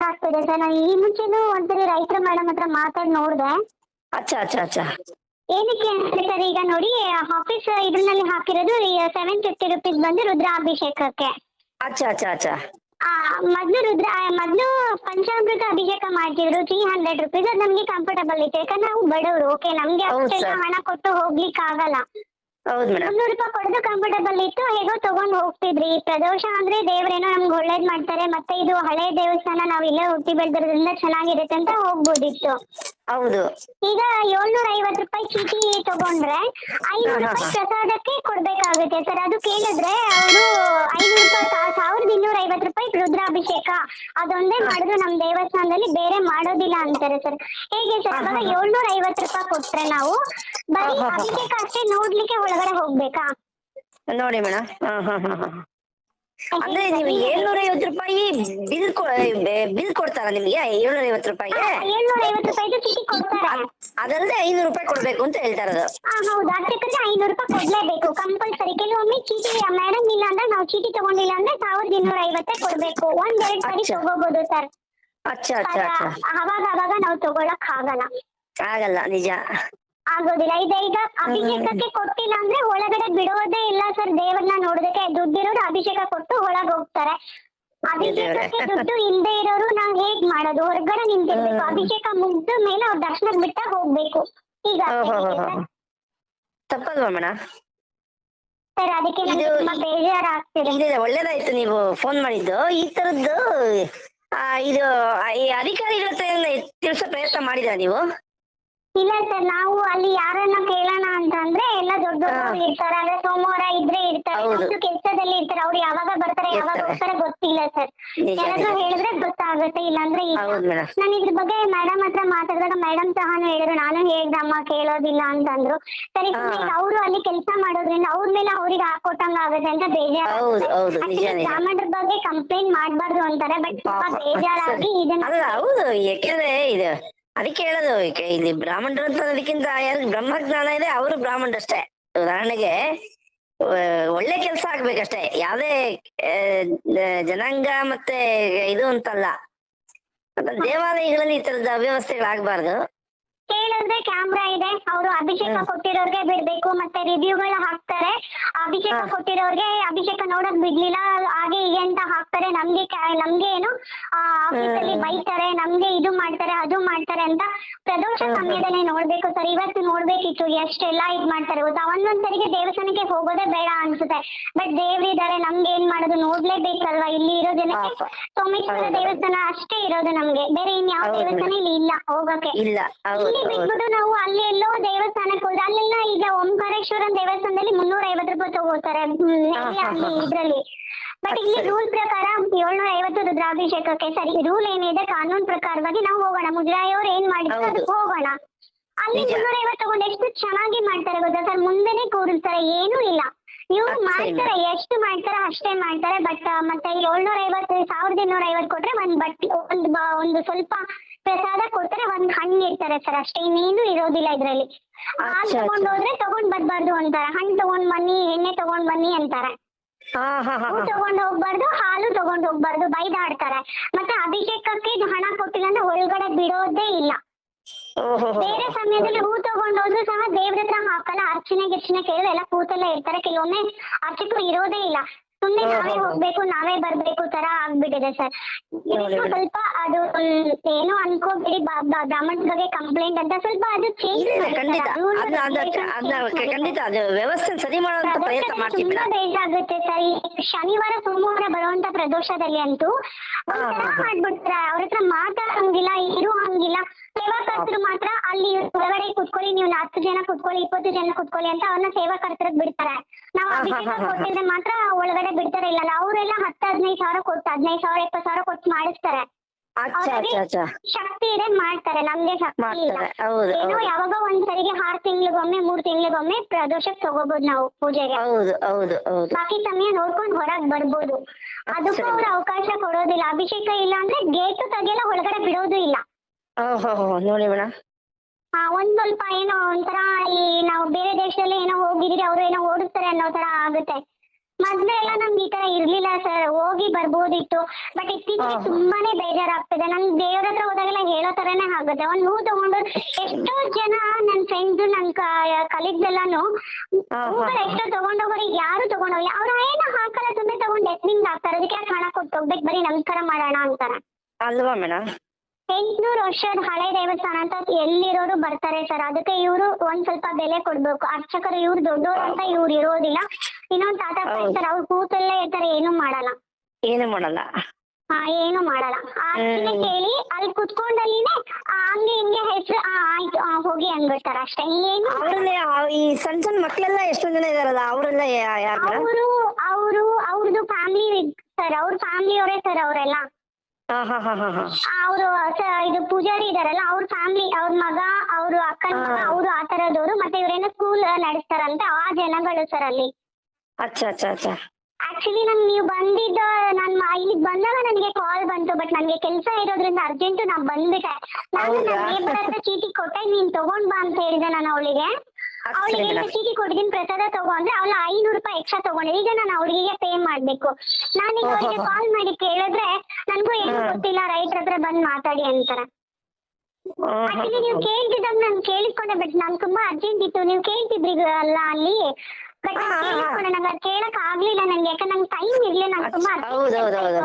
ಆಗ್ತದೆ ಸರ್ ನಾನು ಈ ಮುಂಚೆನೂ ಒಂದ್ಸರಿ ರೈತರ ಮೇಡಮ್ ಹತ್ರ ಮಾತಾಡಿ ನೋಡಿದೆ. ಅಚ್ಚಾ ಅಚ್ಚಾ ಅಚ್ಚಾ. ಏನಕ್ಕೆ ಅಂದ್ರೆ ಸರ್? ಈಗ ನೋಡಿ ಆಫೀಸ್ ಇದ್ರಲ್ಲಿ ಹಾಕಿರೋದು ಸೆವೆನ್ ಫಿಫ್ಟಿ ರುಪೀಸ್ ಬಂದು ರುದ್ರಾಭಿಷೇಕಕ್ಕೆ. ಅಚ್ಚಾ ಅಚ್ಚಾ ಅಚ್ಚಾ. ಆ, ಮೊದ್ಲು ರುದ್ರ ಮೊದ್ಲು ಪಂಚಾಮೃತ ಅಭಿಷೇಕ ಮಾಡ್ತಿದ್ರು. ತ್ರೀ ಹಂಡ್ರೆಡ್ ರುಪೀಸ್ ಅದು ನಮ್ಗೆ ಕಂಫರ್ಟಬಲ್ ಇತ್ತು. ಯಾಕಂದ್ರೆ ನಾವು ಬಡವರು ಓಕೆ ನಮ್ಗೆ ಅಷ್ಟೆಲ್ಲ ಹಣ ಕೊಟ್ಟು ಹೋಗ್ಲಿಕ್ಕೆ ಆಗಲ್ಲ ಹೌದು ಮೇಡಮ್ ಕೊಡೋದು ಕಂಫರ್ಟಬಲ್ ಇತ್ತು. ಹೇಗೋ ತಗೊಂಡ್ ಹೋಗ್ತಿದ್ರಿ. ಪ್ರದೋಷ ಅಂದ್ರೆ ದೇವ್ರೇನೋ ನಮ್ಗೆ ಒಳ್ಳೇದ್ ಮಾಡ್ತಾರೆ. ಮತ್ತೆ ಇದು ಹಳೆ ದೇವಸ್ಥಾನ ನಾವ್ ಇಲ್ಲೇ ಹುಟ್ಟಿ ಬೆಳೆದಿರೋದ್ರಿಂದ ಚೆನ್ನಾಗಿರುತ್ತೆ ಅಂತ ಹೋಗ್ಬೋದಿತ್ತು. ಹೌದು. ಈಗ ಏಳ್ನೂರ ಐವತ್ತು ರೂಪಾಯಿ ಚೀಟಿ ತಗೊಂಡ್ರೆ ಐನೂರು ರೂಪಾಯಿ ಪ್ರಸಾದಕ್ಕೆ ಕೊಡ್ಬೇಕಾಗುತ್ತೆ. ಸರ್ ಅದು ಕೇಳಿದ್ರೆ ಅವರು ಐನೂರು ರೂಪಾಯಿ ಸಾವಿರದ ಇನ್ನೂರ ಐವತ್ತು ರೂಪಾಯಿ ರುದ್ರಾಭಿಷೇಕ ಅದೊಂದೇ ಮಾಡುದು ನಮ್ ದೇವಸ್ಥಾನದಲ್ಲಿ ಬೇರೆ ಮಾಡೋದಿಲ್ಲ ಅಂತಾರೆ ಸರ್ ಹೇಗೆ ಸರ್ ಇವಾಗ ಏಳ್ನೂರ ಐವತ್ತು ರೂಪಾಯಿ ಕೊಟ್ರೆ ನಾವು ಬರೀ. ಅಭಿಷೇಕ ಅಷ್ಟೇ ನೋಡ್ಲಿಕ್ಕೆ ಒಳಗಡೆ ಹೋಗ್ಬೇಕಾ? ನೋಡಿ ಮೇಡಮ್ ಅಂದ್ರೆ ನೀವು ಏಳ್ನೂರ ಐವತ್ತು ರೂಪಾಯಿ ಬಿಲ್ ಬಿಲ್ ಕೊಡ್ತಾರ ನಿಮ್ಗೆ? ಏಳ್ನೂರ ಐವತ್ತು ರೂಪಾಯಿಗೆ? ಏಳ್ನೂರ ಐವತ್ತು ರೂಪಾಯಿಗೆ ಚೀಟಿ ಕೊಡ್ತಾರೆ. ಅದಲ್ಲದೆ ಐನೂರು ರೂಪಾಯಿ ಕೊಡ್ಬೇಕು ಅಂತ ಹೇಳ್ತಾ ಇರೋದು. ಹೌದು. ಅಷ್ಟಕ್ಕಂದ್ರೆ ಐನೂರು ರೂಪಾಯಿ ಕೊಡ್ಲೇಬೇಕು. ಕಂಪಲ್ಸರಿ ಕೆಲವೊಮ್ಮೆ ಚೀಟಿ ಮೇಡಮ್ ಇಲ್ಲ ಅಂದ್ರೆ ನಾವು ಚೀಟಿ ತಗೊಂಡಿಲ್ಲ ಅಂದ್ರೆ ಸಾವಿರದ ಇನ್ನೂರ ಐವತ್ತೇ ಕೊಡ್ಬೇಕು. ಒಂದ್ ಎರಡ್ ಸರಿ ಅಚ್ಚಾ. ತಗೋಬಹುದು ಸರ್ ಅಚ್ಚಾ ಅಚ್ಚಾ ಅಚ್ಚಾ. ಅವಾಗ ಅವಾಗ ನಾವು ತಗೊಳಕ್ ಆಗಲ್ಲ. ಆಗಲ್ಲ ನಿಜ. ಆಗೋದಿಲ್ಲ. ಇದೆ ಈಗ ಅಭಿಷೇಕಕ್ಕೆ ಕೊಟ್ಟಿಲ್ಲ ಅಂದ್ರೆ ಒಳಗಡೆ ಬಿಡೋದೇ ಇಲ್ಲ ಸರ್ ದೇವರನ್ನ ನೋಡೋದಕ್ಕೆ ದುಡ್ಡಿರೋರು ಅಭಿಷೇಕ ಕೊಟ್ಟು ಒಳಗ್ ಹೋಗ್ತಾರೆ. ಅಭಿಷೇಕಕ್ಕೆ ದುಡ್ಡು ಇಲ್ಲದೆ ಇರೋರು ನಾವ್ ಹೇಗ್ ಮಾಡೋದು? ಹೊರಗಡೆ ನಿಂತಿರ್ಬೇಕು. ಅಭಿಷೇಕ ಮುಗ್ದ ಮೇಲೆ ಅವ್ರ ದರ್ಶನಕ್ ಬಿಟ್ಟ ಹೋಗ್ಬೇಕು. ಈಗ ತಪ್ಪಲ್ವಾ ಮೇಡಮ್ ಸರ್ ಅದಕ್ಕೆ ಇದು- ತುಂಬಾ ಬೇಜಾರಾಗ್ತಿದೆ. ಇದೆ ಒಳ್ಳೇದಾಯ್ತು ನೀವು ಫೋನ್ ಮಾಡಿದ್ದು. ಈ ತರದ್ದು ಆ, ಇದು ಈ ಅಧಿಕಾರಿಗಳ ಹತ್ರ ತಿಳಿಸೋ ಪ್ರಯತ್ನ ಮಾಡಿದ್ರ ನೀವು? ಇಲ್ಲ ಸರ್ ನಾವು ಅಲ್ಲಿ ಯಾರನ್ನ ಕೇಳೋಣ ಅಂತ ಅಂದ್ರೆ ಎಲ್ಲ ದೊಡ್ಡ ದೊಡ್ಡವರು ಇರ್ತಾರೆ ಅಂದ್ರೆ ಸೋಮವಾರ ಇದ್ರೆ ಇರ್ತಾರೆ ಕೆಲಸದಲ್ಲಿ ನಮ್ದು ಕೆಲ್ಸದಲ್ಲಿ ಇರ್ತಾರೆ ಅವ್ರು ಯಾವಾಗ ಬರ್ತಾರೆ ಯಾವಾಗ ಬರ್ತಾರೆ ಹೋಗ್ತಾರೆ ಗೊತ್ತಿಲ್ಲ ಸರ್. ಯಾರಾದ್ರೂ ಹೇಳಿದ್ರೆ ಗೊತ್ತಾಗುತ್ತೆ ಇಲ್ಲಾಂದ್ರೆ ಇಲ್ಲ. ನಾನು ಇದ್ರ ಬಗ್ಗೆ ಮೇಡಮ್ ಹತ್ರ ಮಾತಾಡಿದಾಗ ಮೇಡಮ್ ಸಹ ಹೇಳಿದ್ರು ನಾನು ಹೇಳ್ದೆ ಅಮ್ಮ ಕೇಳೋದಿಲ್ಲ ಅಂತಂದ್ರು. ಸರಿ. ಅವರು ಅಲ್ಲಿ ಕೆಲಸ ಮಾಡೋದ್ರಿಂದ ಅವ್ರ ಮೇಲೆ ಅವ್ರಿಗೆ ಹಾಕೊಟ್ಟಂಗ ಆಗುತ್ತೆ ಅಂತ ಬೇಜಾರು ಬಗ್ಗೆ ಕಂಪ್ಲೇಂಟ್ ಮಾಡಬಾರ್ದು ಅಂತಾರೆ ಬಟ್ ಬೇಜಾರಾಗಿ ಇದನ್ನ ಹೌದು ಯಾಕೆಂದ್ರೆ ಇದು ಅದಕ್ಕೆ ಹೇಳೋದು ಇಲ್ಲಿ ಬ್ರಾಹ್ಮಣರು ಅಂತ ಅದಕ್ಕಿಂತ ಯಾರು ಬ್ರಹ್ಮಜ್ಞಾನ ಇದೆ, ಅವರು ಬ್ರಾಹ್ಮಣರಷ್ಟೇ. ಉದಾಹರಣೆಗೆ ಒಳ್ಳೆ ಕೆಲಸ ಆಗ್ಬೇಕಷ್ಟೇ. ಯಾವ್ದೇ ಜನಾಂಗ ಮತ್ತೆ ಇದು ಅಂತಲ್ಲ. ದೇವಾಲಯಗಳಲ್ಲಿ ಈ ತರದ ಅವ್ಯವಸ್ಥೆಗಳಾಗಬಾರ್ದು. ಕೇಳಿದ್ರೆ ಕ್ಯಾಮ್ರಾ ಇದೆ. ಅವರು ಅಭಿಷೇಕ. ಕೊಟ್ಟಿರೋರ್ಗೆ ಬಿಡ್ಬೇಕು ಮತ್ತೆ ರಿವ್ಯೂಗಳು ಹಾಕ್ತಾರೆ. ಅಭಿಷೇಕ. ಕೊಟ್ಟಿರೋರ್ಗೆ ಅಭಿಷೇಕ ನೋಡಕ್ ಬಿಡ್ಲಿಲ್ಲ ಹಾಗೆ ಹೀಗೆ ಅಂತ ಹಾಕ್ತಾರೆ. ನಮ್ಗೆ ನಮ್ಗೆ ಏನು ಆಫೀಸಲ್ಲಿ. ಬೈತಾರೆ ನಮ್ಗೆ ಇದು ಮಾಡ್ತಾರೆ ಅದು ಮಾಡ್ತಾರೆ ಅಂತ ಪ್ರದೋಷ. ಸಮಯದಲ್ಲಿ ನೋಡ್ಬೇಕು ಸರ್. ಇವತ್ತು ನೋಡ್ಬೇಕಿತ್ತು ಎಷ್ಟೆಲ್ಲ ಇದ್ ಮಾಡ್ತಾರೆ ಗೊತ್ತಾ? ಒಂದೊಂದ್ಸರಿಗೆ ದೇವಸ್ಥಾನಕ್ಕೆ ಹೋಗೋದೇ ಬೇಡ ಅನ್ಸುತ್ತೆ. ಬಟ್ ದೇವ್ರಿದ್ದಾರೆ ನಮ್ಗೆ ಏನ್ ಮಾಡೋದು? ನೋಡ್ಲೇಬೇಕಲ್ವಾ? ಇಲ್ಲಿ ಇರೋ ಜನಕ್ಕೆ. ಸೋಮೇಶ್ವರ ದೇವಸ್ಥಾನ ಅಷ್ಟೇ ಇರೋದು ನಮ್ಗೆ. ಬೇರೆ ಇನ್ ಯಾವ ದೇವಸ್ಥಾನ ಇಲ್ಲಿ ಇಲ್ಲ ಹೋಗಕ್ಕೆ ಬಿಟ್ಬಿಟ್ಟು ನಾವು ಅಲ್ಲಿ ಎಲ್ಲೋ ದೇವಸ್ಥಾನಕ್ಕೆ ಹೋದ್ರೆ ಅಲ್ಲೆಲ್ಲ ಈಗ ಓಂಕಾರೇಶ್ವರನ್ ದೇವಸ್ಥಾನದಲ್ಲಿ ಮುನ್ನೂರ ಐವತ್ತು ರೂಪಾಯಿ ತಗೋತಾರೆ. ಅಲ್ಲಿ ಇದ್ರಲ್ಲಿ. ಬಟ್ ಇಲ್ಲಿ ರೂಲ್ ಪ್ರಕಾರ ಏಳ್ನೂರ ಐವತ್ತು ರುದ್ರಾಭಿಷೇಕಕ್ಕೆ ಸರಿ ರೂಲ್ ಏನಿದೆ ಕಾನೂನು ಪ್ರಕಾರವಾಗಿ ನಾವು ಹೋಗೋಣ. ಮುಜರಾಯಿ ಅವ್ರು ಏನ್ ಮಾಡಿದ್ರು. ಅದಕ್ಕೆ ಹೋಗೋಣ. ಅಲ್ಲಿ. ಮುನ್ನೂರ ಐವತ್ತು ತಗೊಂಡು ಎಷ್ಟು ಚೆನ್ನಾಗಿ ಮಾಡ್ತಾರೆ ಗೊತ್ತಾ ಸರ್? ಮುಂದೆನೆ ಕೂರಿಸ್ತಾರೆ ಏನೂ ಇಲ್ಲ. ಇವ್ರು ಮಾಡ್ತಾರೆ ಎಷ್ಟು ಮಾಡ್ತಾರೆ ಅಷ್ಟೇ ಮಾಡ್ತಾರೆ. ಬಟ್ ಮತ್ತೆ ಏಳ್ನೂರ ಐವತ್ತು ಸಾವಿರದ ಇನ್ನೂರ ಐವತ್ತು ಕೊಟ್ರೆ ಒಂದ್ ಬಟ್ಟೆ ಒಂದ್ ಒಂದು ಸ್ವಲ್ಪ ಪ್ರಸಾದ ಕೊಡ್ತಾರೆ ಒಂದ್ ಹಣ್ಣು ಇರ್ತಾರೆ ಸರ್ ಅಷ್ಟೇ ಇನ್ನೇನು ಇರೋದಿಲ್ಲ ಇದ್ರಲ್ಲಿ. ಹಾಲು ತಗೊಂಡ್. ಹೋದ್ರೆ ತಗೊಂಡ್ ಬರ್ಬಾರ್ದು ಅಂತಾರೆ. ಹಣ್ಣು ತಗೊಂಡ್ ಬನ್ನಿ ಎಣ್ಣೆ ತಗೊಂಡ್ ಬನ್ನಿ ಅಂತಾರೆ. ತಗೊಂಡ್ ಹೋಗ್ಬಾರ್ದು ಹಾಲು ತಗೊಂಡ್ ಹೋಗ್ಬಾರ್ದು ಬೈದಾಡ್ತಾರೆ. ಮತ್ತೆ ಅಭಿಷೇಕಕ್ಕೆ ಹಣ ಕೊಟ್ಟಿಲ್ಲ ಅಂದ್ರೆ ಒಳಗಡೆ ಬಿಡೋದೇ ಇಲ್ಲ. ಬೇರೆ ಸಮಯದಲ್ಲಿ ಹೂ ತಗೊಂಡ್ ಹೋದ್ರು ಸಹ ದೇವ್ರ ಹತ್ರ ಹಾಕಲ್ಲ ಅರ್ಚನೆ ಗಿರ್ಚನೆ ಕೇಳಿದ್ರೆ ಎಲ್ಲ ಕೂತಲ್ಲೇ ಇರ್ತಾರೆ. ಕೆಲವೊಮ್ಮೆ ಅರ್ಚಕರು ಇರೋದೇ ಇಲ್ಲ. ಸುಮ್ನೆ ನಾವೇ. ಹೋಗ್ಬೇಕು ನಾವೇ ಬರ್ಬೇಕು ತರ ಆಗ್ಬಿಟ್ಟಿದೆ ಸರ್. ಸ್ವಲ್ಪ ಅದು ಏನೋ ಅನ್ಕೋಬೇಡಿ ಬ- ಬ- ಬ್ರಾಹ್ಮಣರ ಬಗ್ಗೆ ಕಂಪ್ಲೇಂಟ್ ಅಂತ ಸ್ವಲ್ಪ ಅದು ಚೇಂಜ್ ಖಂಡಿತ. ಅದು ವ್ಯವಸ್ಥೆ ಸರಿ ಮಾಡುವಂತ ಪ್ರಯತ್ನ ಮಾಡ್ತೀವಿ ತುಂಬಾ ಬೇಜಾಗುತ್ತೆ ಸರ್. ಶನಿವಾರ ಸೋಮವಾರ ಬರುವಂತ ಪ್ರದೋಷದಲ್ಲಿ ಅಂತೂ. ಮಾಡ್ಬಿಡ್ತಾರೆ. ಅವ್ರ ಹತ್ರ ಮಾತಾಡಂಗಿಲ್ಲ ಇರು ಹಂಗಿಲ್ಲ ಸೇವಾಕರ್ತರು ಮಾತ್ರ ಅಲ್ಲಿ ಹೊರಗಡೆ ಕುತ್ಕೊಳ್ಳಿ ನೀವು ಹತ್ತು ಜನ ಕುತ್ಕೊಳ್ಳಿ ಇಪ್ಪತ್ತು ಜನ ಕುತ್ಕೊಳ್ಳಿ ಅಂತ ಅವ್ರನ್ನ ಸೇವಾಕರ್ತರಿಗೆ ಬಿಡ್ತಾರೆ. ನಾವು. ಕೊಟ್ಟಿದ್ರೆ ಮಾತ್ರ ಒಳಗಡೆ ಬಿಡ್ತಾರೆ ಇಲ್ಲ ಅವರೆಲ್ಲ ಹತ್ತು ಹದಿನೈದು ಸಾವಿರ ಕೊಟ್ಟು ಹದಿನೈದು ಸಾವಿರ ಇಪ್ಪತ್ತು ಸಾವಿರ ಕೊಟ್ಟು ಮಾಡಿಸ್ತಾರೆ. ಶಕ್ತಿ ಇದೆ ಮಾಡ್ತಾರೆ ನಮ್ಗೆ ಶಕ್ತಿ ಇಲ್ಲ. ಏನೋ ಯಾವಾಗ ಒಂದ್ ಸರಿಗೆ ಆರ್ ತಿಂಗಳಿಗೊಮ್ಮೆ ಮೂರ್ ತಿಂಗಳಿಗೊಮ್ಮೆ ಪ್ರದೋಷಕ್ಕೆ ತಗೋಬಹುದು ನಾವು ಪೂಜೆಗೆ. ಬಾಕಿ ಸಮಯ ನೋಡ್ಕೊಂಡು ಹೊರಗ್ ಬರ್ಬೋದು. ಅದಕ್ಕೂ ಅವ್ರ ಅವಕಾಶ ಕೊಡೋದಿಲ್ಲ. ಅಭಿಷೇಕ ಇಲ್ಲ ಅಂದ್ರೆ ಗೇಟ್ ತೆಗಿಯಲ್ಲ ಒಳಗಡೆ ಬಿಡೋದು ಇಲ್ಲ. ನೋಡಿ ಮೇಡಮ್ ಆ, ಒಂದ್ ಸ್ವಲ್ಪ ಏನೋ ಒಂಥರ ಈ ನಾವು ಬೇರೆ ದೇಶದಲ್ಲಿ ಏನೋ ಹೋಗಿದ್ರೆ ಅವ್ರು ಏನೋ ಓಡಿಸ್ತಾರೆ ಅನ್ನೋ ತರ ಆಗುತ್ತೆ. ಮೊದ್ಲು ಎಲ್ಲ ನಮ್ಗೆ ಈ ತರ ಇರ್ಲಿಲ್ಲ ಸರ್ ಹೋಗಿ ಬರ್ಬೋದಿತ್ತು. ಬಟ್ ಇತ್ತೀಚೆಗೆ. ತುಂಬಾನೇ ಬೇಜಾರಾಗ್ತಿದೆ. ನನ್ ದೇವ್ರ ಹತ್ರ ಹೋದಾಗೆಲ್ಲ ಹೇಳೋ ತರನೇ ಆಗುತ್ತೆ. ಒಂದ್ ಹೂ ತಗೊಂಡು ಎಷ್ಟೋ ಜನ ನನ್ ಫ್ರೆಂಡ್ಸ್ ನನ್ ಕಲೀಗ್ಸ್ ಎಲ್ಲಾನು ಹೂಗಳು. ಎಷ್ಟೋ ತಗೊಂಡೋಗೋರು ಈಗ ಯಾರು ತಗೊಂಡೋಗಿ ಅವ್ರ ಏನು ಹಾಕಲ್ಲ ಸುಮ್ಮನೆ ತಗೊಂಡು ಎತ್ನಿಂಗ್ ಹಾಕ್ತಾರೆ. ಅದಕ್ಕೆ ಯಾಕೆ ಹಣ ಕೊಟ್ಟು ಹೋಗ್ಬೇಕು? ಬರೀ ನಮಸ್ಕಾರ ಮಾಡೋಣ ಅಂತಾರೆ. ಅಲ್ವಾ ಮೇಡಮ್ ಎಂಟ್ನೂರು ವರ್ಷದ ಹಳೆ ದೇವಸ್ಥಾನ ಅಂತ ಎಲ್ಲಿರೋರು ಬರ್ತಾರೆ ಸರ್ ಅದಕ್ಕೆ ಇವರು ಒಂದ್ ಸ್ವಲ್ಪ ಬೆಲೆ ಕೊಡ್ಬೇಕು. ಅರ್ಚಕರು ಇವ್ರು ದೊಡ್ಡವರು ಅಂತ ಇವ್ರು ಇರೋದಿಲ್ಲ. ಇನ್ನೊಂದ್ ತಾತ. ಇರ್ತಾರೆ ಅವ್ರು ಕೂತಲ್ಲೇ ಇರ್ತಾರೆ ಏನು ಮಾಡಲ್ಲ. ಏನು ಮಾಡಲ್ಲ. ಹಾ ಏನು ಮಾಡಲ್ಲ. ಆ ಅರ್ಚನೆ ಕೇಳಿ ಅಲ್ಲಿ ಕುತ್ಕೊಂಡಲ್ಲಿನೇ ಹಂಗೆ ಹಿಂಗೆ ಹೆಸರು ಆಯ್ತು ಆ, ಹೋಗಿ ಅಂದ್ಬಿಡ್ತಾರೆ ಅಷ್ಟೇ. ಏನು ಅವ್ರಲ್ಲಿ ಆ- ಈ ಸಣ್ಣ ಸಣ್ಣ ಮಕ್ಳೆಲ್ಲ ಎಷ್ಟೊಂದ್ ಜನ ಇದಾರಲ್ಲ ಅವರೆಲ್ಲ ಯಾರು ಅವರು ಅವರು ಅವ್ರದ್ದು ಫ್ಯಾಮಿಲಿ ಸರ್ ಅವ್ರ ಫ್ಯಾಮಿಲಿ ಅವರೇ ಸರ್ ಅವರೆಲ್ಲ. ಹಾ ಹಾ ಹಾ ಹಾ ಹಾ. ಅವರು ಇದು ಪೂಜಾರಿ ಇದಾರಲ್ಲ ಅವ್ರ ಫ್ಯಾಮಿಲಿ ಅವ್ರ ಮಗ ಅವ್ರ ಅಕ್ಕನ ಮಗ ಹಾ. ಅವರು ಆ ತರದವರು ಮತ್ತೆ ಇವ್ರೇನ ಸ್ಕೂಲ್ ನಡೆಸ್ತಾರಂತೆ ಆ ಜನಗಳು ಸರ್ ಅಲ್ಲಿ. ಅಚ್ಚಾ ಅಚ್ಚಾ ಅಚ್ಚಾ. ಆಕ್ಚುಲಿ ನನ್ ನೀವು ಬಂದಿದ್ದ ನನ್ ಇಲ್ಲಿಗೆ ಬಂದಾಗ ನನಗೆ ಕಾಲ್ ಬಂತು ಬಟ್ ನನಗೆ ಕೆಲಸ ಇರೋದ್ರಿಂದ ಅರ್ಜೆಂಟ್ ನಾ ಬಂದ್ಬಿಟ್ಟೆ. ನಾನು ನನ್ನ ನೇಬರ್ ಹತ್ರ ಚೀಟಿ ಕೊಟ್ಟೆ ನೀನ್ ತಗೊಂಡ್ ಬಾ ಅಂತ ಹೇಳಿದೆ ನಾನು ಅವಳಿಗೆ. ಅವಳಿಗೆ ಚೀಟಿ ಕೊಟ್ಟಿದ್ದೀನಿ ಪ್ರಸಾದ ತಗೊಂಡ್ರೆ ಅವಳು ಐನೂರು ರೂಪಾಯಿ ಎಕ್ಸ್ಟ್ರಾ ತಗೊಂಡೆ ಈಗ ನಾನು ಅವಳಿಗೆ ಪೇ ಮಾಡ್ಬೇಕು. ನಾನೀಗ ಈಗ ಅವಳಿಗೆ ಕಾಲ್ ಮಾಡಿ ಕೇಳಿದ್ರೆ ನನಗೂ ಏನು ಗೊತ್ತಿಲ್ಲ ರೈತರ ಹತ್ರ ಬಂದ್ ಮಾತಾಡಿ ಅಂತಾರೆ. ಆಕ್ಚುಲಿ ನೀವು ಕೇಳ್ತಿದ್ದಾಗ ನಾನು ಕೇಳಿಸ್ಕೊಂಡೆ ಬಟ್ ನಾನು ತುಂಬಾ ಅರ್ಜೆಂಟ್ ಇತ್ತು. ನೀವು ಕೇಳ್ತಿದ್ರಿ ಅಲ್ಲ ಅಲ್ಲಿ? ಬಟ್. ಕೇಳಿಸ್ಕೊಂಡೆ ನಂಗೆ ಅದು ಕೇಳಕ್ ಆಗ್ಲಿಲ್ಲ ನಂಗೆ ಯಾಕಂದ್ರೆ ನಂಗೆ ಟೈಮ್ ಇರ್ಲಿಲ್ಲ ನಂಗೆ ತುಂಬಾ ಹೌದು ಹೌದೌದೌದು.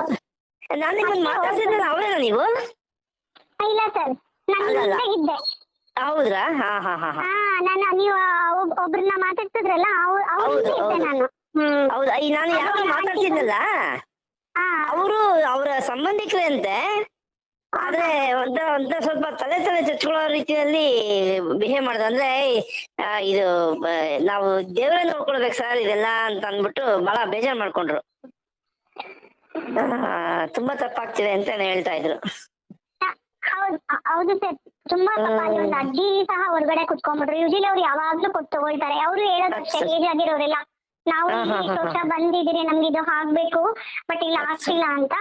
ನಾನು ನಿಮ್ಮನ್ನ ಮಾತಾಡ್ತಿದ್ರಲ್ಲ ಅವರೇನಾ ನೀವು? ಇಲ್ಲ ಸರ್ ನಾನು ಇದ್ದೆ. ಹೌದ್ರಾ? ಹಾ ಹಾ ಹಾ ಹಾ. ನಾನು ನೀವು ಒಬ್- ಒಬ್ರನ್ನ ಮಾತಾಡ್ತಿದ್ರಲ್ಲ ಹೌದು, ಇದ್ದೆ ಹೌದು. ನಾನು. ಯಾರು ಮಾತಾಡ್ತಿದ್ರಲ್ಲ ಆ ನಾನು ಯಾವಾಗ ಮಾತಾಡ್ತಿದ್ನಲ್ಲ? ಅವರು ಅವರ ಸಂಬಂಧಿಕರೇ ಅಂತೆ ಆದ್ರೆ ಒಂದ ಒಂದ ಸ್ವಲ್ಪ ತಲೆ ತಲೆ ಚಚ್ಕೊಳ್ಳೋ ರೀತಿಯಲ್ಲಿ ಬಿಹೇವ್ ಮಾಡಿದ್ರು ಅಂದ್ರೆ ಇದು ನಾವು ದೇವರನ್ನ ನೋಡ್ಕೊಳ್ಬೇಕು ಸರ್ ಇದೆಲ್ಲ ಅಂತ ಅಂದ್ಬಿಟ್ಟು ಬಹಳ ಬೇಜಾರ್ ಮಾಡ್ಕೊಂಡ್ರು. ತುಂಬಾ ತಪ್ಪಾಗ್ತಿದೆ ಅಂತ ಹೇಳ್ತಾ ಇದ್ರು. ಹೌದು ಹೌದು ಸರ್ ತುಂಬಾ ಅಜ್ಜಿ ಸಹ ಹೊರಗಡೆ ಕುತ್ಕೊಂಡ್ಬಿಟ್ರು. ಯೂಶಲಿ ಅವ್ರು ಯಾವಾಗ್ಲೂ ಕೊಟ್ಟು ತಗೊಳ್ತಾರೆ. ಅವರು ಹೇಳೋದು. ಏಜ್ ಆಗಿರೋರೆಲ್ಲ. ನಾವು ತೋಟ ಬಂದಿದ್ದೀರಿ ನಮ್ಗೆ ಇದು ಆಗ್ಬೇಕು ಬಟ್ ಇಲ್ಲ ಆಗ್ತಿಲ್ಲ ಅಂತ.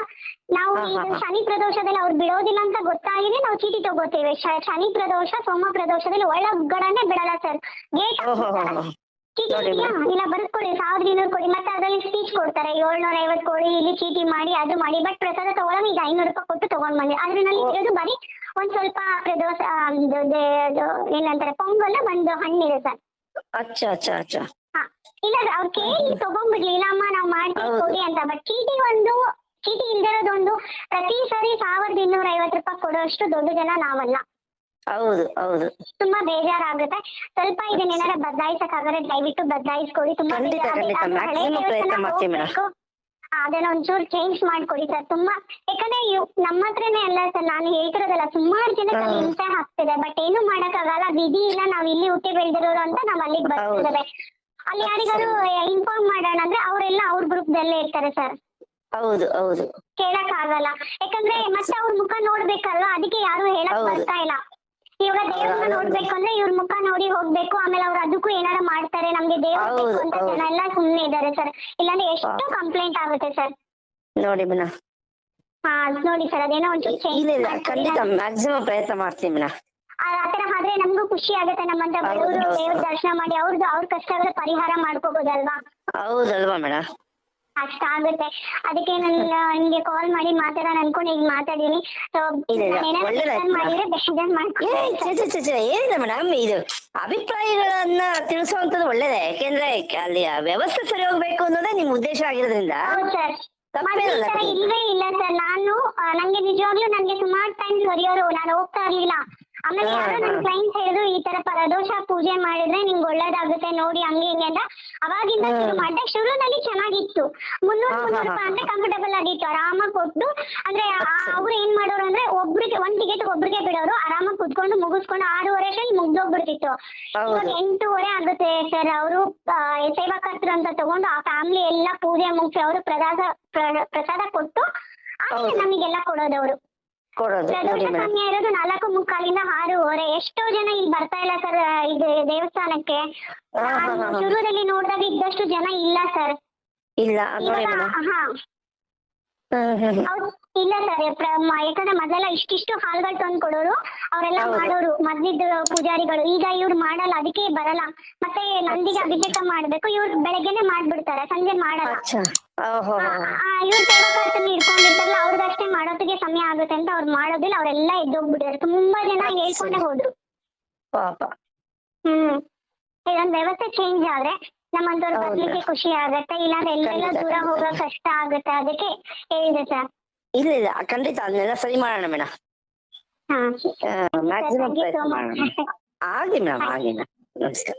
ನಾವು ಇದು. ಶನಿ ಪ್ರದೋಷದಲ್ಲಿ ಅವ್ರು ಬಿಡೋದಿಲ್ಲ ಅಂತ ಗೊತ್ತಾಗಿದೆ ನಾವು ಚೀಟಿ ತಗೋತೇವೆ. ಶನಿ ಪ್ರದೋಷ ಸೋಮ ಪ್ರದೋಷದಲ್ಲಿ ಒಳಗಡೆನೆ ಬಿಡಲ್ಲ ಸರ್ ಗೇಟ್. ಚೀಟಿ ಇದೆಯಾ ಇಲ್ಲ ಬರ್ಕೊಡಿ ಸಾವಿರದ ಇನ್ನೂರು ಕೊಡಿ. ಮತ್ತೆ ಅದರಲ್ಲಿ ಸ್ಪೀಚ್ ಕೊಡ್ತಾರೆ. ಏಳ್ನೂರ ಐವತ್ತು ಕೊಡಿ ಇಲ್ಲಿ ಚೀಟಿ ಮಾಡಿ ಅದು ಮಾಡಿ. ಬಟ್ ಪ್ರಸಾದ ತಗೊಳ್ಳೋದು ಈಗ ಐನೂರು ರೂಪಾಯಿ ಕೊಟ್ಟು ತಗೊಂಡ್ ಬಂದಿ ಅದ್ರಲ್ಲಿ ಇರೋದು ಬರೀ ಒಂದ್ ಸ್ವಲ್ಪ ಪ್ರದೋಷ ಏನಂತಾರೆ ಪೊಂಗಲ್ ಒಂದು ಹಣ್ಣಿದೆ ಸರ್ ಅಚ್ಚಾ ಅಚ್ಚಾ ಅಚ್ಚಾ. ಇಲ್ಲ ಅವ್ರು ಕೇಳಿ ತಗೊಂಡ್ಬಿಡ್ಲಿಲ್ಲ ಅಮ್ಮ ನಾವು ಮಾಡ್ತೀವಿ ಕೊಡಿ ಅಂತ. ಬಟ್ ಚೀಟಿ ಒಂದು ಚೀಟಿ ಇಲ್ದಿರೋದೊಂದು ಪ್ರತಿ ಸಾರಿ ಸಾವಿರದ ಇನ್ನೂರ ಐವತ್ತು ರೂಪಾಯಿ ಕೊಡುವಷ್ಟು ದೊಡ್ಡ ಜನ ನಾವಲ್ಲ. ಹೌದು ಹೌದು. ತುಂಬಾ ಬೇಜಾರಾಗುತ್ತೆ. ಸ್ವಲ್ಪ ಇದನ್ನ ಏನಾರ ಬದಲಾಯಿಸಕ್ಕಾಗರೆ ದಯವಿಟ್ಟು ಬದಲಾಯಿಸ್ಕೊಡಿ. ತುಂಬಾ ಅದನ್ನ ಒಂಚೂರು ಚೇಂಜ್ ಮಾಡ್ಕೊಡಿ ಸರ್. ತುಂಬಾ ಯಾಕಂದ್ರೆ ನಮ್ಮ ಹತ್ರನೇ ಅಲ್ಲ ಸರ್. ನಾನು ಹೇಳ್ತಿರೋದಲ್ಲ ಸುಮಾರು ಜನಕ್ಕೆ. ಹಿಂಸೆ ಆಗ್ತಿದೆ ಬಟ್ ಏನು ಮಾಡಕ್ಕಾಗಲ್ಲ. ವಿಧಿ ಇಲ್ಲ. ನಾವ್ ಇಲ್ಲಿ ಹುಟ್ಟಿ ಬೆಳೆದಿರೋರು ಅಂತ ನಾವ್ ಅಲ್ಲಿಗೆ ಬರ್ತಿದ್ದೇವೆ. ಅಲ್ಲಿ ಯಾರಿಗಾರು ಇನ್ಫಾರ್ಮ್ ಮಾಡೋಣ ಅಂದ್ರೆ ಅವರೆಲ್ಲ ಅವ್ರ ಗ್ರೂಪ್ ದಲ್ಲೇ ಇರ್ತಾರೆ ಸರ್ ಹೌದು ಹೌದು. ಕೇಳಕ್ ಆಗಲ್ಲ ಯಾಕಂದ್ರೆ ಮತ್ತೆ ಅವ್ರ ಮುಖ ನೋಡ್ಬೇಕಲ್ವಾ? ಅದಕ್ಕೆ ಯಾರು ಹೇಳಕ್ ಬರ್ತಾ ಇಲ್ಲ. ಇವಾಗ ದೇವ್ರನ್ನ. ನೋಡ್ಬೇಕು ಅಂದ್ರೆ ಇವ್ರ ಮುಖ ನೋಡಿ ಹೋಗ್ಬೇಕು. ಆಮೇಲೆ ಅವ್ರು ಅದಕ್ಕೂ ಏನಾರ ಮಾಡ್ತಾರೆ. ನಮ್ಗೆ ದೇವ್ರ ಬೇಕು ಅಂತ ಜನ ಎಲ್ಲ ಸುಮ್ನೆ ಇದ್ದಾರೆ ಸರ್ ಇಲ್ಲಾಂದ್ರೆ ಎಷ್ಟು. ಕಂಪ್ಲೇಂಟ್ ಆಗುತ್ತೆ ಸರ್ ನೋಡಿ ಮೇಡಮ್ ಹಾ ನೋಡಿ ಸರ್ ಅದೇನೋ ಒಂಚೂರು ಇಲ್ಲ ಇಲ್ಲ. ಖಂಡಿತ ಮ್ಯಾಕ್ಸಿಮಮ್ ಪ್ರಯತ್ನ ಮಾಡ್ತೀನಿ ಮೇಡಮ್ ಆತರ ಆದ್ರೆ ನಮಗೂ ಖುಷಿ ಆಗುತ್ತೆ ನಮ್ಮಂತ. ಬಡವರು ದೇವ್ರ ದರ್ಶನ ಮಾಡಿ ಅವ್ರದ್ದು ಅವ್ರ ಕಷ್ಟಗಳ ಪರಿಹಾರ ಮಾಡ್ಕೋಬಹುದಲ್ವಾ ಹೌದಲ್ವಾ ಮೇಡಮ್ ಅಷ್ಟಾಗುತ್ತೆ ಅದಕ್ಕೆ ನನ್ನ ನಿಮ್ಗೆ ಕಾಲ್ ಮಾಡಿ ಮಾತಾಡೋಣ ಅನ್ಕೊಂಡು ಈಗ ಮಾತಾಡೀನಿ. ಸೊ ಮಾಡಿದ್ರೆ ಬೇಜಾರ್ ಛೆ, ಏನಿಲ್ಲ ಮೇಡಮ್ ಇದು ಅಭಿಪ್ರಾಯಗಳನ್ನ ತಿಳಿಸುವಂತದ್ದು ಒಳ್ಳೇದೇ. ಯಾಕೆಂದ್ರೆ ಅಲ್ಲಿ ವ್ಯವಸ್ಥೆ ಸರಿ ಹೋಗ್ಬೇಕು ಅನ್ನೋದೇ ನಿಮ್ ಉದ್ದೇಶ ಆಗಿರೋದ್ರಿಂದ. ಇಲ್ವೇ ಇಲ್ಲ ಸರ್. ನಾನು ಆ, ನಂಗೆ ನಿಜವಾಗ್ಲೂ ನಂಗೆ ಸುಮಾರು ಟೈಮ್ ಸರಿಯೋರು ನಾನು ಹೋಗ್ತಾ ಇರ್ಲಿಲ್ಲ. ಆಮೇಲೆ ಯಾರೋ ನನ್ನ ಹಾ. ಕ್ಲೈಂಟ್ ಹೇಳಿದ್ರು ಈ ತರ ಪರದೋಷ ಪೂಜೆ ಮಾಡಿದ್ರೆ ನಿಮ್ಗೆ ಒಳ್ಳೇದಾಗುತ್ತೆ ನೋಡಿ ಹಂಗೆ ಹಿಂಗೆ ಅಂತ. ಅವಾಗಿಂದ. ಶುರು ಮಾಡಿದೆ ಶುರುನಲ್ಲಿ ಚೆನ್ನಾಗಿತ್ತು. ಮುನ್ನೂರು ಮುನ್ನೂರು ರೂಪಾಯಿ ಅಂದ್ರೆ ಕಂಫರ್ಟಬಲ್ ಆಗಿತ್ತು. ಆರಾಮಾಗಿ ಕೊಟ್ಟು ಅಂದ್ರೆ. ಅವ್ರು ಏನ್ ಮಾಡೋರು ಅಂದ್ರೆ ಒಬ್ರಿಗೆ ಒಂದ್ ಟಿಕೆಟ್ ಒಬ್ರಿಗೆ ಬಿಡೋರು. ಆರಾಮಾಗಿ ಕುತ್ಕೊಂಡು ಮುಗಿಸ್ಕೊಂಡು ಆರೂವರೆ ಅಷ್ಟ್ರಲ್ಲಿ ಮುಗ್ದೋಗ್ಬಿಡ್ತಿತ್ತು. ಇವಾಗ ಎಂಟೂವರೆ ಆಗುತ್ತೆ ಸರ್. ಅವರು ಸೇವಾಕರ್ತರು ಅಂತ ತಗೊಂಡು ಆ ಫ್ಯಾಮಿಲಿ ಎಲ್ಲ ಪೂಜೆ ಮುಗಿಸಿ ಅವರು ಪ್ರಸಾದ ಪ್ರ- ಪ್ರಸಾದ ಕೊಟ್ಟು ಆಮೇಲೆ. ನಮಗೆಲ್ಲ ಕೊಡೋದು ಅವರು ಕೊಡೋದು ಸಮಯ ಇರೋದು ನಾಲ್ಕು ಮುಕ್ಕಾಲಿಂದ ಆರೂವರೆ ಎಷ್ಟೋ ಜನ ಇಲ್ಲಿ ಬರ್ತಾ ಇಲ್ಲ ಸರ್ ಇದು ದೇವಸ್ಥಾನಕ್ಕೆ. ಶುರುದಲ್ಲಿ ನೋಡಿದಾಗ ಇದ್ದಷ್ಟು ಜನ ಇಲ್ಲ ಸರ್. ಇಲ್ಲ ನೋಡಿ ಮೇಡಮ್. ಇಲ್ಲ ಸರ್ ಯಾಕಂದ್ರೆ ಮೊದಲೆಲ್ಲ ಇಷ್ಟಿಷ್ಟು ಹಾಲ್ಗಳು ತಂದು ಕೊಡೋರು ಅವರೆಲ್ಲ. ಮಾಡೋರು ಮೊದ್ಲಿದ್ದು ಪೂಜಾರಿಗಳು. ಈಗ ಇವ್ರು ಮಾಡಲ್ಲ ಅದಕ್ಕೆ ಬರಲ್ಲ. ಮತ್ತೆ ನಂದಿಗೆ ಅಭಿಷೇಕ ಮಾಡ್ಬೇಕು ಇವ್ರು ಬೆಳಗ್ಗೆನೆ ಮಾಡ್ಬಿಡ್ತಾರೆ ಸಂಜೆ ಮಾಡಲ್ಲ. ಇವ್ರ ಸೇವಕರ್ತನ ಇಟ್ಕೊಂಡಿರ್ತಾರಲ್ಲ ಅವ್ರಿಗಷ್ಟೇ ಮಾಡೋದಕ್ಕೆ ಸಮಯ ಆಗುತ್ತೆ ಅಂತ ಅವ್ರು ಮಾಡೋದಿಲ್ಲ ಅವರೆಲ್ಲ ಎದ್ದೋಗ್ಬಿಟ್ಟಿದ್ದಾರೆ. ತುಂಬಾ ಜನ ಹೇಳ್ಕೊಂಡೆ ಹೋದ್ರು. ಪಾಪ. ಹ್ಮ್. ಇದೊಂದ್ ವ್ಯವಸ್ಥೆ ಚೇಂಜ್ ಆದ್ರೆ ನಮ್ಮಂತವ್ರು. ಬರ್ಲಿಕ್ಕೆ ಖುಷಿ ಆಗತ್ತೆ ಇಲ್ಲಾಂದ್ರೆ ಎಲ್ಲೆಲ್ಲ ದೂರ ಹೋಗೋ ಕಷ್ಟ ಆಗುತ್ತೆ ಅದಕ್ಕೆ ಹೇಳಿದೆ ಸರ್. ಇಲ್ಲ ಇಲ್ಲ ಖಂಡಿತ ಅದನ್ನೆಲ್ಲ ಸರಿ ಮಾಡೋಣ ಮೇಡಮ್ ಮ್ಯಾಕ್ಸಿಮಮ್ ಪ್ರಯತ್ನ ಮಾಡೋಣ. ಮೇಡಮ್ ಆಗಿ ಮೇಡಮ್ ನಮಸ್ಕಾರ.